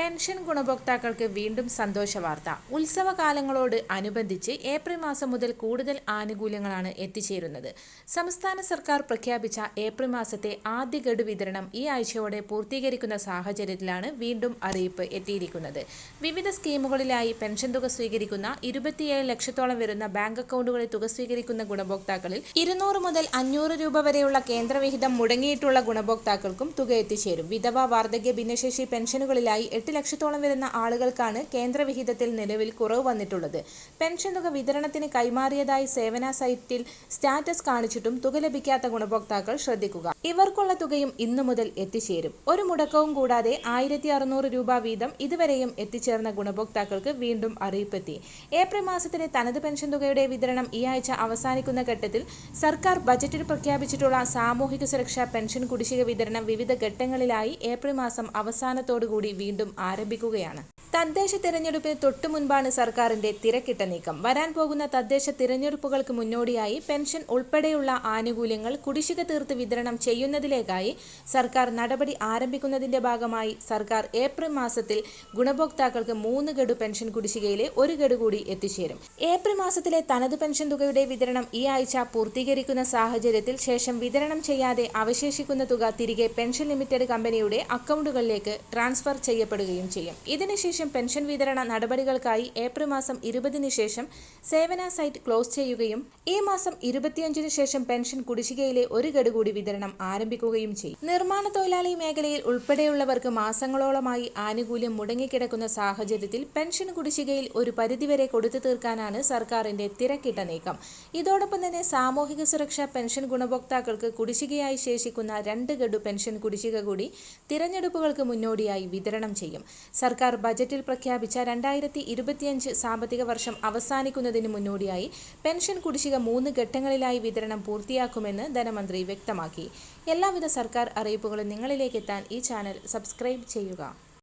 Pension ഗുണഭോക്താക്കൾക്ക് വീണ്ടും സന്തോഷ വാർത്ത. ഉത്സവകാലങ്ങളോട് അനുബന്ധിച്ച് ഏപ്രിൽ മാസം മുതൽ കൂടുതൽ ആനുകൂല്യങ്ങളാണ് എത്തിച്ചേരുന്നത്. സംസ്ഥാന സർക്കാർ പ്രഖ്യാപിച്ച ഏപ്രിൽ മാസത്തെ ആദ്യ ഗഡു വിതരണം ഈ ആഴ്ചയോടെ പൂർത്തീകരിക്കുന്ന സാഹചര്യത്തിലാണ് വീണ്ടും അറിയിപ്പ് എത്തിയിരിക്കുന്നത്. വിവിധ സ്കീമുകളിലായി പെൻഷൻ തുക സ്വീകരിക്കുന്ന ഇരുപത്തിയേഴ് ലക്ഷത്തോളം വരുന്ന ബാങ്ക് അക്കൗണ്ടുകളിൽ തുക സ്വീകരിക്കുന്ന ഗുണഭോക്താക്കളിൽ ഇരുന്നൂറ് മുതൽ അഞ്ഞൂറ് രൂപ വരെയുള്ള കേന്ദ്രവിഹിതം മുടങ്ങിയിട്ടുള്ള ഗുണഭോക്താക്കൾക്കും തുക എത്തിച്ചേരും. വിധവ വാർദ്ധക്യ ഭിന്നശേഷി പെൻഷനുകളിലായി എട്ട് ലക്ഷത്തോളം വരുന്ന ആളുകൾക്കാണ് കേന്ദ്രവിഹിതത്തിൽ നിലവിൽ കുറവ് വന്നിട്ടുള്ളത്. പെൻഷൻ തുക വിതരണത്തിന് കൈമാറിയതായി സേവന സൈറ്റിൽ സ്റ്റാറ്റസ് കാണിച്ചിട്ടും തുക ലഭിക്കാത്ത ഗുണഭോക്താക്കൾ ശ്രദ്ധിക്കുക. ഇവർക്കുള്ള തുകയും ഇന്നു മുതൽ എത്തിച്ചേരും. ഒരു മുടക്കവും കൂടാതെ ആയിരത്തി അറുന്നൂറ് രൂപ വീതം ഇതുവരെയും എത്തിച്ചേർന്ന ഗുണഭോക്താക്കൾക്ക് വീണ്ടും അറിയിപ്പെത്തി. ഏപ്രിൽ മാസത്തിലെ തനത് പെൻഷൻ തുകയുടെ വിതരണം ഈ ആഴ്ച അവസാനിക്കുന്ന ഘട്ടത്തിൽ സർക്കാർ ബജറ്റിൽ പ്രഖ്യാപിച്ചിട്ടുള്ള സാമൂഹിക സുരക്ഷാ പെൻഷൻ കുടിശ്ശിക വിതരണം വിവിധ ഘട്ടങ്ങളിലായി ഏപ്രിൽ മാസം അവസാനത്തോടുകൂടി വീണ്ടും ആരംഭിക്കുകയാണ്. തദ്ദേശ തിരഞ്ഞെടുപ്പിന് തൊട്ടു മുൻപാണ് സർക്കാരിന്റെ തിരക്കിട്ട നീക്കം. വരാൻ പോകുന്ന തദ്ദേശ തിരഞ്ഞെടുപ്പുകൾക്ക് മുന്നോടിയായി പെൻഷൻ ഉൾപ്പെടെയുള്ള ആനുകൂല്യങ്ങൾ കുടിശ്ശിക തീർത്ത് വിതരണം ചെയ്യുന്നതിലേക്കായി സർക്കാർ നടപടി ആരംഭിക്കുന്നതിന്റെ ഭാഗമായി സർക്കാർ ഏപ്രിൽ മാസത്തിൽ ഗുണഭോക്താക്കൾക്ക് മൂന്ന് ഗഡു പെൻഷൻ കുടിശ്ശികയിലെ ഒരു ഗഡു കൂടി എത്തിച്ചേരും. ഏപ്രിൽ മാസത്തിലെ തനത് പെൻഷൻ തുകയുടെ വിതരണം ഈ ആഴ്ച പൂർത്തീകരിക്കുന്ന സാഹചര്യത്തിൽ ശേഷം വിതരണം ചെയ്യാതെ അവശേഷിക്കുന്ന തുക തിരികെ പെൻഷൻ ലിമിറ്റഡ് കമ്പനിയുടെ അക്കൗണ്ടുകളിലേക്ക് ട്രാൻസ്ഫർ ചെയ്യപ്പെടുകയും ചെയ്യും. ഇതിനുശേഷം പെൻഷൻ വിതരണ നടപടികൾക്കായി ഏപ്രിൽ മാസം ഇരുപതിന് ശേഷം സേവന സൈറ്റ് ക്ലോസ് ചെയ്യുകയും ഈ മാസം ഇരുപത്തിയഞ്ചിന് ശേഷം പെൻഷൻ കുടിശ്ശികയിലെ ഒരു ഗഡു കൂടി വിതരണം ആരംഭിക്കുകയും ചെയ്യും. നിർമ്മാണ തൊഴിലാളി മേഖലയിൽ ഉൾപ്പെടെയുള്ളവർക്ക് മാസങ്ങളോളമായി ആനുകൂല്യം മുടങ്ങിക്കിടക്കുന്ന സാഹചര്യത്തിൽ പെൻഷൻ കുടിശ്ശികയിൽ ഒരു പരിധിവരെ കൊടുത്തു തീർക്കാനാണ് സർക്കാരിന്റെ തിരക്കിട്ട നീക്കം. ഇതോടൊപ്പം തന്നെ സാമൂഹിക സുരക്ഷാ പെൻഷൻ ഗുണഭോക്താക്കൾക്ക് കുടിശ്ശികയായി ശേഷിക്കുന്ന രണ്ട് ഗഡു പെൻഷൻ കുടിശ്ശിക കൂടി തിരഞ്ഞെടുപ്പുകൾക്ക് മുന്നോടിയായി വിതരണം ചെയ്യും. സർക്കാർ ബജറ്റിൽ പ്രഖ്യാപിച്ച രണ്ടായിരത്തി ഇരുപത്തിയഞ്ച് സാമ്പത്തിക വർഷം അവസാനിക്കുന്നതിന് മുന്നോടിയായി പെൻഷൻ കുടിശ്ശിക മൂന്ന് ഘട്ടങ്ങളിലായി വിതരണം പൂർത്തിയാക്കുമെന്ന് ധനമന്ത്രി വ്യക്തമാക്കി. എല്ലാവിധ സർക്കാർ അറിയിപ്പുകളും നിങ്ങളിലേക്ക് എത്താൻ ഈ ചാനൽ സബ്സ്ക്രൈബ് ചെയ്യുക.